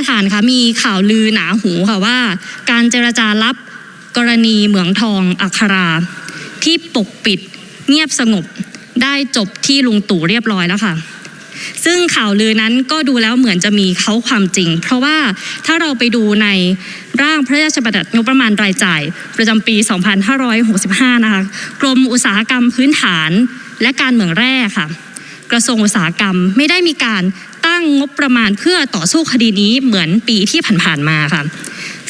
ประธานคะมีข่าวลือหนาหูค่ะว่า การเจรจารับกรณีเหมืองทองอัครา ที่ปกปิดเงียบสงบได้จบที่ลุงตู่เรียบร้อยแล้วค่ะ ซึ่งข่าวลือนั้นก็ดูแล้วเหมือนจะมีเขาความจริง เพราะว่าถ้าเราไปดูในร่างพระราชบัญญัติงบประมาณรายจ่าย ประจำปี 2565 นะคะ กรมอุตสาหกรรมพื้นฐานและการเหมืองแร่ค่ะ กระทรวงอุตสาหกรรมไม่ได้มีการ ตั้งงบประมาณเพื่อต่อสู้คดีนี้เหมือนปีที่ผ่านๆมาค่ะ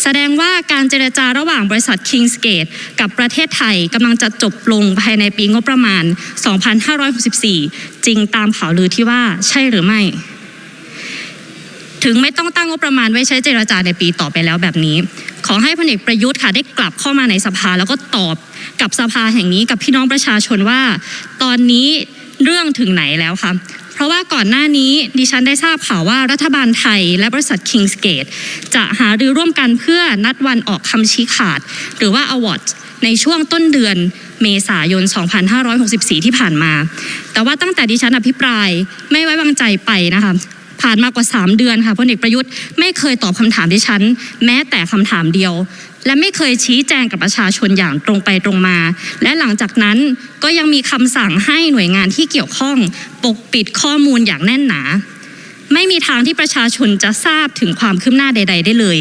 แสดงว่าการเจรจาระหว่างบริษัท Kingsgate กับประเทศไทยกำลังจะจบลงภายในปีงบประมาณ 2564 จริงตามข่าวลือที่ว่าใช่หรือไม่ ถึงไม่ต้องตั้งงบประมาณไว้ใช้เจรจาในปีต่อไปแล้วแบบนี้ ขอให้พลเอกประยุทธ์ค่ะได้กลับเข้ามาในสภาแล้วก็ตอบกับสภาแห่งนี้กับพี่น้องประชาชนว่า ตอนนี้เรื่องถึงไหนแล้วคะ ราะว่าก่อนหน้านี้ดิฉันได้ทราบข่าวว่ารัฐบาลไทย และบริษัท Kingsgate จะหารือร่วมกันเพื่อนัดวันออกคำชี้ขาด หรือว่า award ในช่วงต้นเดือนเมษายน 2564 ที่ผ่านมา แต่ว่าตั้งแต่ดิฉันอภิปรายไม่ไว้วางใจไปนะคะผ่านมากว่า 3 เดือนค่ะพลเอกประยุทธ์ไม่เคยตอบคำถามดิฉัน แม้แต่คำถามเดียว และไม่เคยชี้แจงกับประชาชนอย่างตรงไปตรงมา และหลังจากนั้นก็ยังมีคำสั่งให้หน่วยงานที่เกี่ยวข้อง ปกปิดข้อมูลอย่างแน่นหนา ไม่มีทางที่ประชาชนจะทราบถึงความคืบหน้าใด ๆ ได้เลย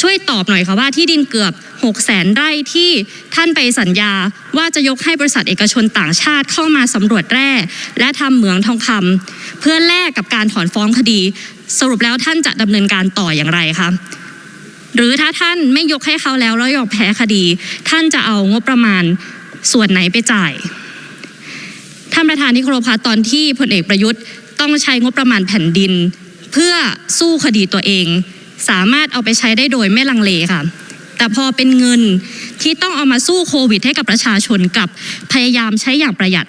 ช่วยตอบหน่อยค่ะว่าที่ดินเกือบ6แสนไร่ที่ท่านไปสัญญาว่าจะยกให้บริษัทเอกชนต่างชาติเข้ามาสำรวจแร่ และทำเหมืองทองคำเพื่อแลกกับการถอนฟ้องคดี สรุปแล้วท่านจะดำเนินการต่ออย่างไรคะ หรือถ้าท่านไม่ยกให้เขาแล้วแล้วยอมแพ้คดี ท่านจะเอางบประมาณส่วนไหนไปจ่าย ท่านประธานที่เคารพคะตอนที่พลเอกประยุทธ์ต้องใช้งบประมาณแผ่นดิน เพื่อสู้คดีตัวเอง สามารถเอาไปใช้ได้โดยไม่ลังเลค่ะ แต่พอเป็นเงินที่ต้องเอามาสู้โควิดให้กับประชาชนกับพยายามใช้อย่างประหยัด